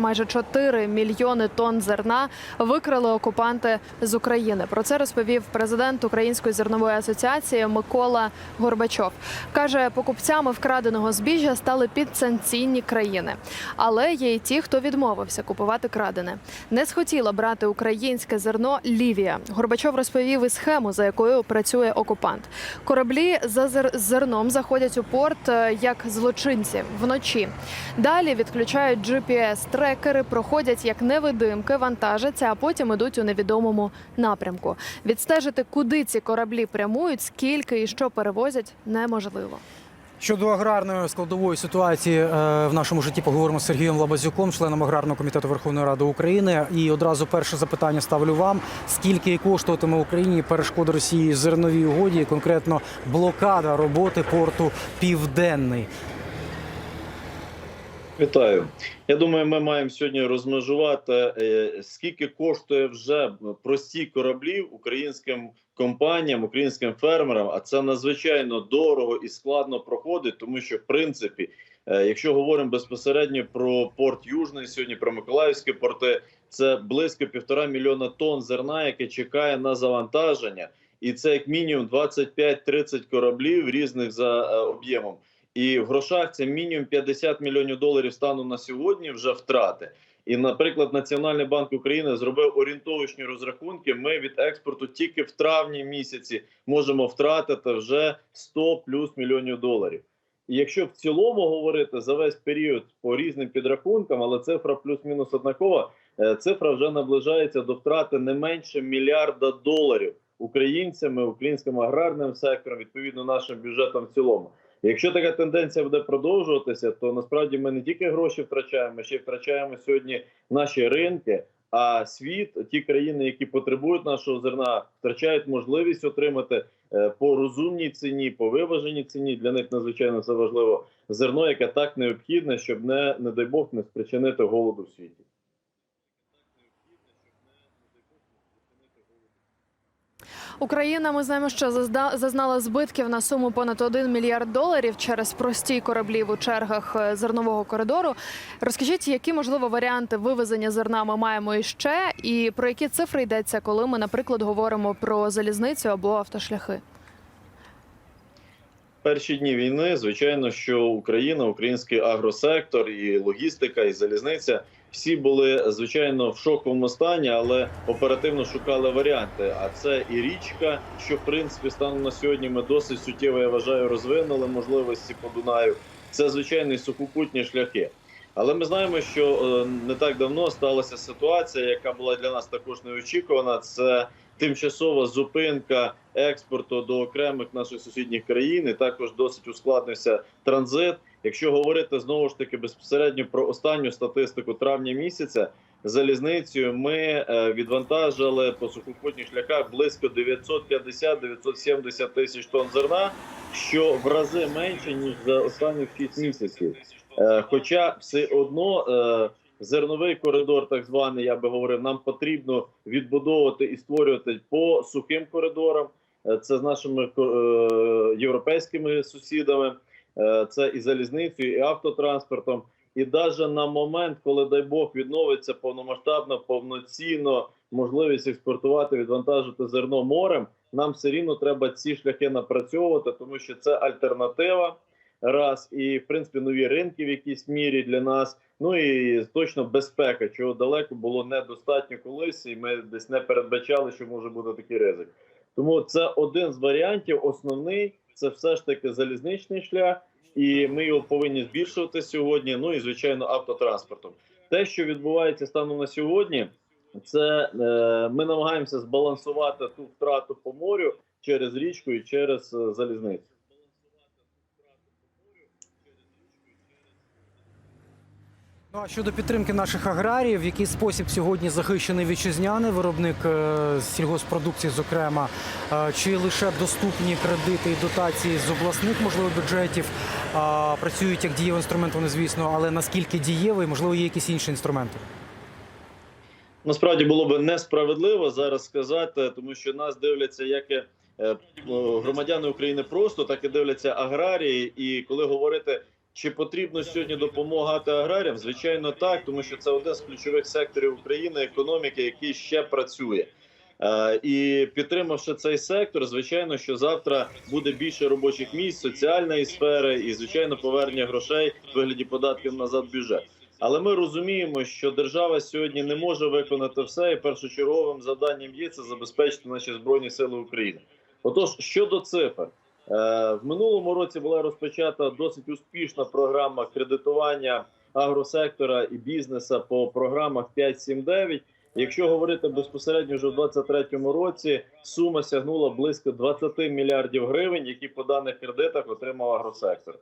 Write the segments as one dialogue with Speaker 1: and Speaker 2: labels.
Speaker 1: Майже 4 мільйони тонн зерна викрали окупанти з України. Про це розповів президент Української зернової асоціації Микола Горбачов. каже, покупцями вкраденого збіжжя стали підсанкційні країни, але є й ті, хто відмовився купувати крадене. Не схотіла брати українське зерно Лівія. Горбачов розповів і схему, за якою працює окупант. Кораблі за зер- зерном заходять у порт е, як злочинці вночі. Далі відключають GPS-трекери, проходять як невидимки, вантажаться, а потім ідуть у невідомому напрямку. Відстежити, куди ці кораблі прямують, скільки і що перевозять, неможливо.
Speaker 2: Щодо аграрної складової ситуації е, в нашому житті поговоримо з Сергієм Лабазюком, членом аграрного комітету Верховної Ради України. І одразу перше запитання ставлю вам: скільки коштуватиме Україні перешкода Росії зерновій угоді, конкретно блокада роботи порту Південний?
Speaker 3: Вітаю. Я думаю, ми маємо сьогодні розмежувати, е, скільки коштує вже прості кораблі українським компаніям, українським фермерам. А це надзвичайно дорого і складно проходить, тому що в принципі, е, якщо говоримо безпосередньо про порт Южний, сьогодні про Миколаївські порти, це близько півтора мільйона тонн зерна, яке чекає на завантаження, і це як мінімум 25-30 кораблів різних за е, об'ємом. І в грошах це мінімум 50 мільйонів доларів стану на сьогодні вже втрати. І, наприклад, Національний банк України зробив орієнтовочні розрахунки. Ми від експорту тільки в травні місяці можемо втратити вже 100 плюс мільйонів доларів. І якщо в цілому говорити за весь період по різним підрахункам, але цифра плюс-мінус однакова, е, цифра вже наближається до втрати не менше мільярда доларів українцями, українським аграрним сектором, відповідно нашим бюджетом в цілому. Якщо така тенденція буде продовжуватися, то насправді ми не тільки гроші втрачаємо, ще й втрачаємо сьогодні наші ринки. А світ, ті країни, які потребують нашого зерна, втрачають можливість отримати е, по розумній ціні, по виваженій ціні. Для них надзвичайно це важливо зерно, яке так необхідне, щоб не, не дай Бог не спричинити голоду в світі.
Speaker 1: Україна, ми знаємо, що зазна- зазнала збитків на суму понад 1 мільярд доларів через прості кораблі у чергах е, зернового коридору. Розкажіть, які можливо варіанти вивезення зерна ми маємо іще, і про які цифри йдеться, коли ми, наприклад, говоримо про залізницю або автошляхи?
Speaker 3: перші дні війни, звичайно, що Україна, український агросектор, і логістика, і залізниця всі були звичайно в шоковому стані, але оперативно шукали варіанти. А це і річка, що в принципі станом на сьогодні ми досить суттєво я вважаю розвинули можливості по Дунаю. Це звичайні сухопутні шляхи. Але ми знаємо, що е, не так давно сталася ситуація, яка була для нас також неочікувана. Це тимчасова зупинка експорту до окремих наших сусідніх країн. І також досить ускладнився транзит. Якщо говорити знову ж таки безпосередньо про останню статистику травня місяця, залізницею ми е, відвантажили по сухопутних шляхах близько 950-970 тисяч тонн зерна, що в рази менше ніж за останні 6 місяців. Е, Хоча все одно е, зерновий коридор, так званий, я би говорив, нам потрібно відбудовувати і створювати по сухим коридорам. Це з нашими європейськими сусідами, це і залізницею, і автотранспортом. І навіть на момент, коли дай Бог відновиться повномасштабно, повноцінно можливість експортувати, відвантажити зерно морем, нам все рівно треба ці шляхи напрацьовувати, тому що це альтернатива раз і в принципі нові ринки в якійсь мірі для нас. Ну і точно безпека, чого далеко було недостатньо колись, і ми десь не передбачали, що може бути такий ризик. Тому це один з варіантів. Основний це все ж таки залізничний шлях, і ми його повинні збільшувати сьогодні. Ну і звичайно, автотранспортом. Те, що відбувається станом на сьогодні, це е, ми намагаємося збалансувати ту втрату по морю через річку і через е, залізницю.
Speaker 2: Ну а щодо підтримки наших аграріїв, в який спосіб сьогодні захищений вітчизняний виробник е, сільгоспродукції, зокрема, Е, чи лише доступні кредити і дотації з обласних можливо бюджетів працюють як дієвий інструмент, вони звісно, але наскільки дієвий, можливо, є якісь інші інструменти?
Speaker 3: Насправді було б несправедливо зараз сказати, тому що нас дивляться як е, громадяни України просто, так і дивляться аграрії. І коли говорити Чи потрібно сьогодні допомагати аграріям? Звичайно, так, тому що це один з ключових секторів України економіки, який ще працює. Е, І підтримавши цей сектор, звичайно, що завтра буде більше робочих місць, соціальної сфери і звичайно повернення грошей в вигляді податків назад в бюджет. Але ми розуміємо, що держава сьогодні не може виконати все, і першочерговим завданням є це забезпечити наші збройні сили України. Отож, щодо цифр, в минулому році була розпочата досить успішна програма кредитування агросектора і бізнеса по програмах 5-7-9. Якщо говорити безпосередньо вже в 2023 році, сума сягнула близько 20 мільярдів гривень, які по даних кредитах отримав агросектор.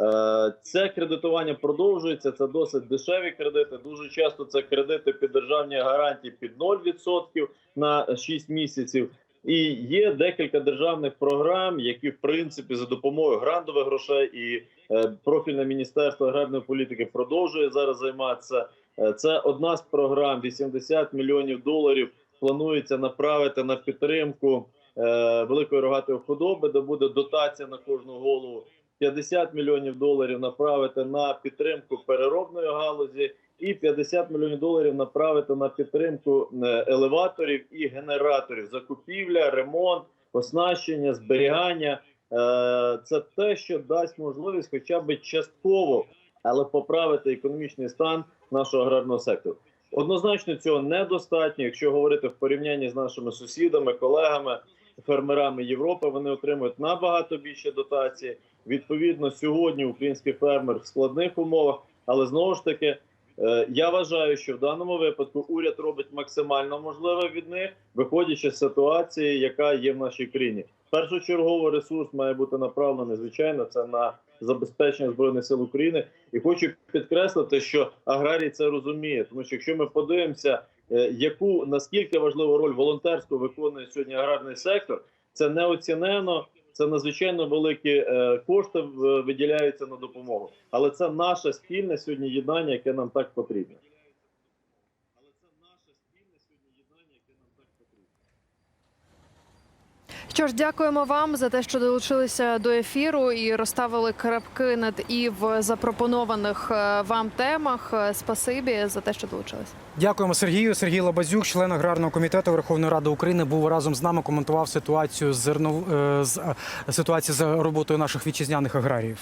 Speaker 3: Е, Це кредитування продовжується. Це досить дешеві кредити. Дуже часто це кредити під державні гарантії під 0% на 6 місяців. І є декілька державних програм, які в принципі за допомогою грантових грошей і е, профільне міністерство аграрної політики продовжує зараз займатися. Е, Це одна з програм. 80 мільйонів доларів планується направити на підтримку е, великої рогатої худоби, де буде дотація на кожну голову. 50 мільйонів доларів направити на підтримку переробної галузі, і 50 мільйонів доларів направити на підтримку е, елеваторів і генераторів, закупівля, ремонт, оснащення, зберігання. Е, Це те, що дасть можливість, хоча б частково, але поправити економічний стан нашого аграрного сектору. Однозначно цього недостатньо, якщо говорити в порівнянні з нашими сусідами, колегами, фермерами Європи, вони отримують набагато більше дотації. Відповідно, сьогодні український фермер в складних умовах, але знову ж таки. Е, Я вважаю, що в даному випадку уряд робить максимально можливе від них, виходячи з ситуації, яка є в нашій країні. Першочергово ресурс має бути направлений, звичайно, це на забезпечення збройних сил України. І хочу підкреслити, що аграрій це розуміє, тому що якщо ми подивимося, е, яку наскільки важливу роль волонтерську виконує сьогодні аграрний сектор, це неоцінено. Це надзвичайно великі е, кошти виділяються на допомогу, але це наше спільне сьогодні єднання, яке нам так потрібно. Але це наше спільне сьогодні єднання, яке нам так потрібно.
Speaker 1: Що ж, дякуємо вам за те, що долучилися до ефіру і розставили крапки над і в запропонованих е, вам темах. Е, Спасибі за те, що долучилися.
Speaker 2: Дякуємо Сергію. Сергій Лабазюк, член аграрного комітету Верховної Ради України, був разом з нами. Коментував ситуацію з зернов... е, з ситуацію з роботою наших вітчизняних аграріїв.